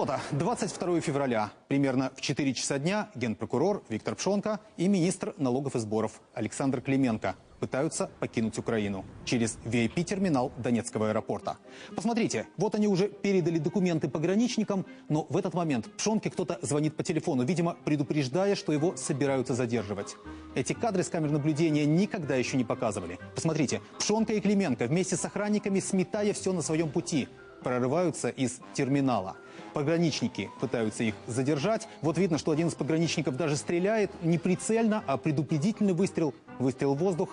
Фото. 22 февраля. Примерно в 4 часа дня генпрокурор Виктор Пшонка и министр налогов и сборов Александр Клименко пытаются покинуть Украину через VIP-терминал Донецкого аэропорта. Посмотрите, вот они уже передали документы пограничникам, но в этот момент Пшонке кто-то звонит по телефону, видимо, предупреждая, что его собираются задерживать. Эти кадры с камер наблюдения никогда еще не показывали. Посмотрите, Пшонка и Клименко вместе с охранниками, сметая все на своем пути, прорываются из терминала. Пограничники пытаются их задержать. Вот видно, что один из пограничников даже стреляет не прицельно, а предупредительный выстрел, выстрел в воздух.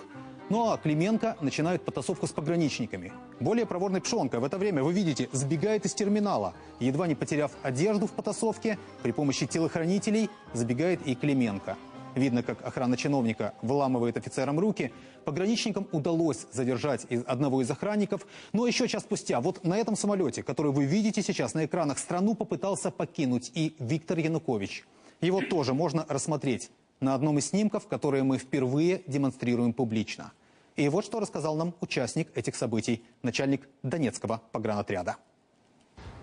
Ну а Клименко начинает потасовку с пограничниками. Более проворный Пшонка в это время, вы видите, сбегает из терминала. Едва не потеряв одежду в потасовке, при помощи телохранителей забегает и Клименко. Видно, как охрана чиновника выламывает офицерам руки. Пограничникам удалось задержать одного из охранников. Но еще час спустя, вот на этом самолете, который вы видите сейчас на экранах, страну попытался покинуть и Виктор Янукович. Его тоже можно рассмотреть на одном из снимков, которые мы впервые демонстрируем публично. И вот что рассказал нам участник этих событий, начальник Донецкого погранотряда.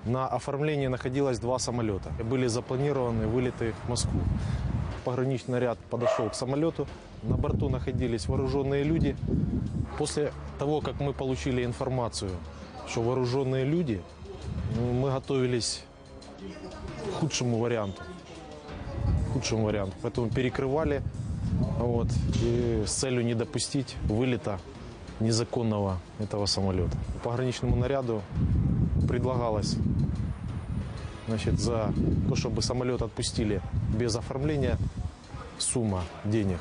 На оформлении находилось два самолета. Были запланированы вылеты в Москву. Пограничный ряд подошел к самолету. На борту находились вооруженные люди. После того, как мы получили информацию, что вооруженные люди, мы готовились к худшему варианту. К худшему варианту. Поэтому перекрывали вот, и с целью не допустить вылета незаконного этого самолета. Пограничному наряду предлагалось значит, за то, чтобы самолет отпустили без оформления, сумма денег.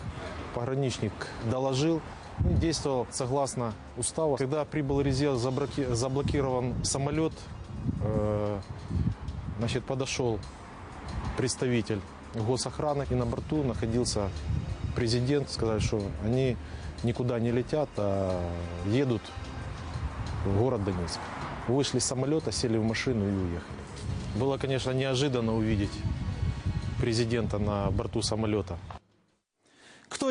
Пограничник доложил, и действовал согласно уставу. Когда прибыл резерв, заблокирован самолет, э, значит, подошел представитель госохраны, и на борту находился президент, сказали, что они никуда не летят, а едут в город Донецк. Вышли с самолета, сели в машину и уехали. Было, конечно, неожиданно увидеть президента на борту самолета. Кто и